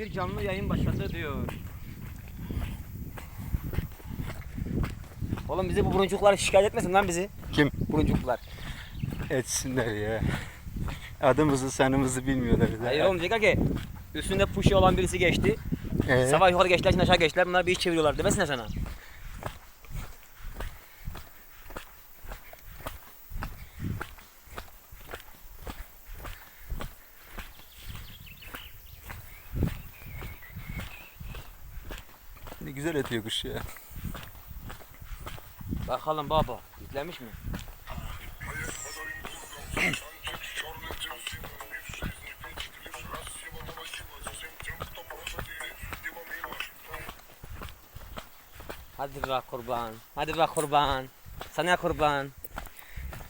bir canlı yayın başladı diyor. Oğlum bizi bu buruncuklar şikayet etmesin lan bizi. Kim? Buruncuklar. Etsinler ya. Adımızı sanımızı bilmiyorlar. Hayır oğlum diyecekler ki üstünde puşi olan birisi geçti. Ee, Sabah yukarı geçtiler şimdi aşağı geçtiler. Bunlar bir iş çeviriyorlar demesinler sana. Ne güzel ötüyor kuş ya. Bakalım baba. Yüklenmiş mi? Hadi be kurban. Hadi be kurban. Sana kurban.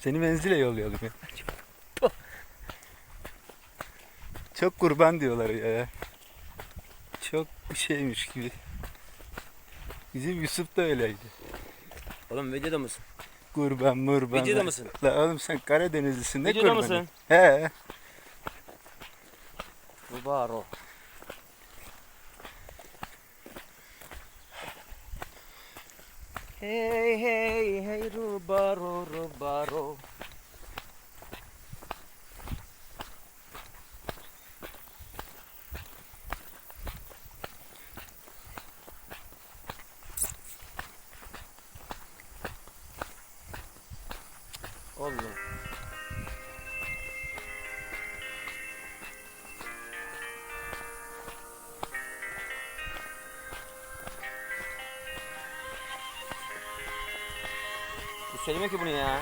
Seni menzile yollayalım ya. Çok kurban diyorlar ya. Çok bir şeymiş gibi. Bizim Yusuf da öyleydi. Oğlum videoda mısın? Kurban murban. Videoda mısın? La oğlum sen Karadenizlisin ne Videoda kurbanı? mısın? He. Rubaro. Hey hey hey rubaro rubaro. Bu söylemiyor ki bunu ya.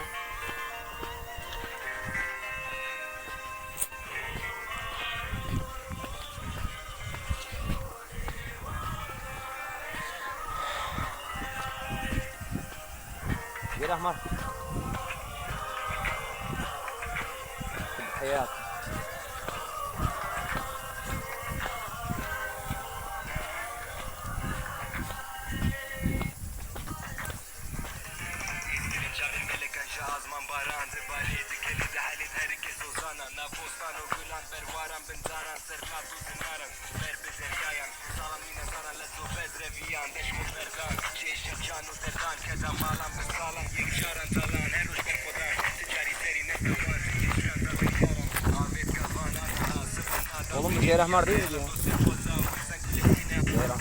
Bir Ahmar. Hayat. Adam Oğlum bu Ceyr Ahmar değil mi? Ceyr Ahmar.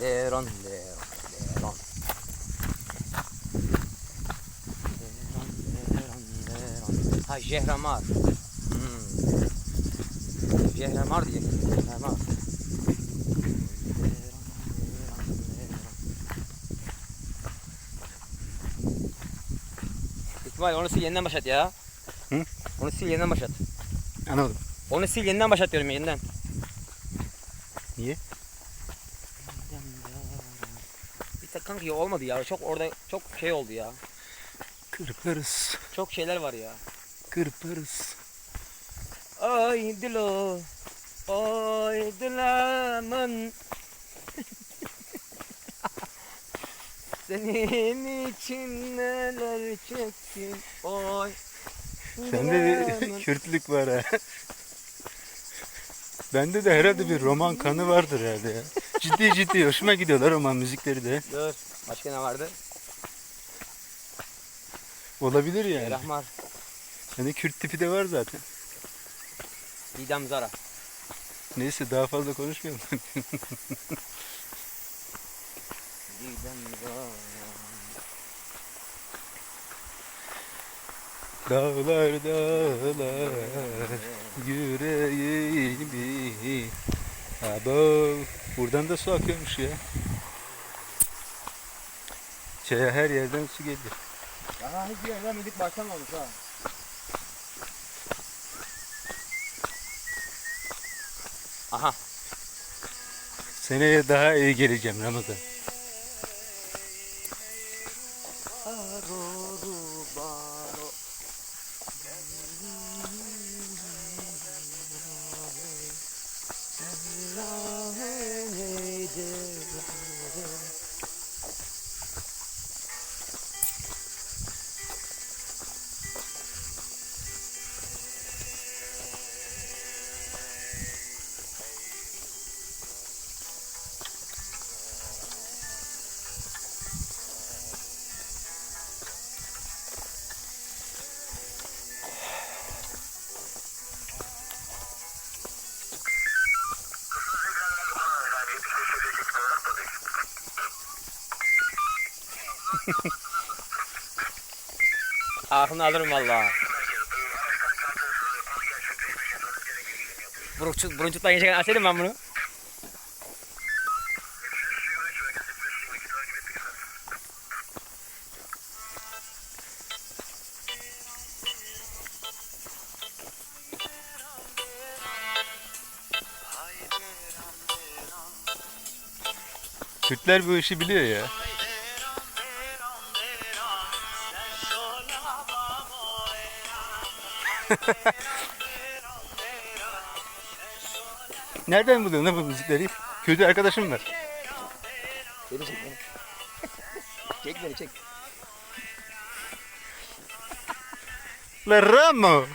Deron, deron. Ha Jehramar. Hmm. Jehramar diyecektim. Jehramar. Deron, deron, deron. İsmail onu sil yeniden başlat ya. Hı? Onu sil yeniden başlat. Anladım. Onu sil yeniden başlat diyorum yeniden. Niye? Bir tek kanka olmadı ya. Çok orada çok şey oldu ya. Kırparız. Çok şeyler var ya. Kırparız. Ay dilo. Ay dilamın. Senin için neler çektim. Oy. Sende bir Kürtlük var ha. Bende de herhalde bir roman kanı vardır herhalde ya. Ciddi ciddi hoşuma gidiyorlar roman müzikleri de. Dur. Başka ne vardı? Olabilir yani. Rahmar. Sende Kürt tipi de var zaten. Didem Zara. Neyse daha fazla konuşmayalım. Didem Zara. Dağlar dağlar yüreğimi Abo buradan da su akıyormuş ya. Çaya her yerden su geliyor. Daha hiçbir yerden müzik başlamamış ha. Aha. Seneye daha iyi geleceğim Ramazan. Aklını alırım valla. Burunçuk, buruncuktan geçerken açayım ben bunu. Türkler bu işi biliyor ya. Nereden buluyorsun lan bu müzikleri? Köyde arkadaşım var. Beni çek beni. çek beni çek. La Ramo.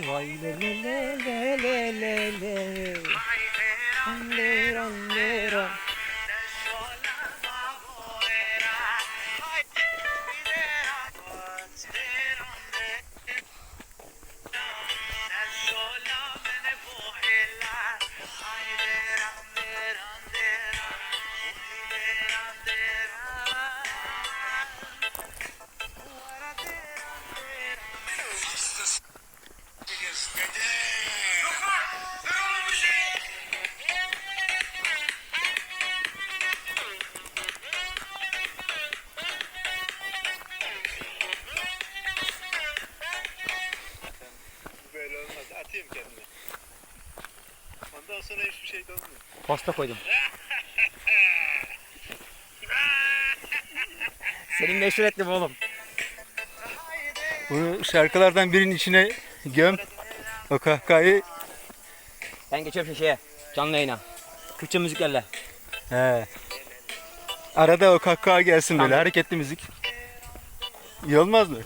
Vay le le le le le le le. Andera, şey olmuyor. Posta koydum. Senin meşhur ettim oğlum. Bunu şarkılardan birinin içine göm. O kahkahayı. Ben geçiyorum şeye. Canlı yayına. Kürtçe müziklerle. He. Arada o kahkaha gelsin böyle hareketli müzik. İyi olmaz mı?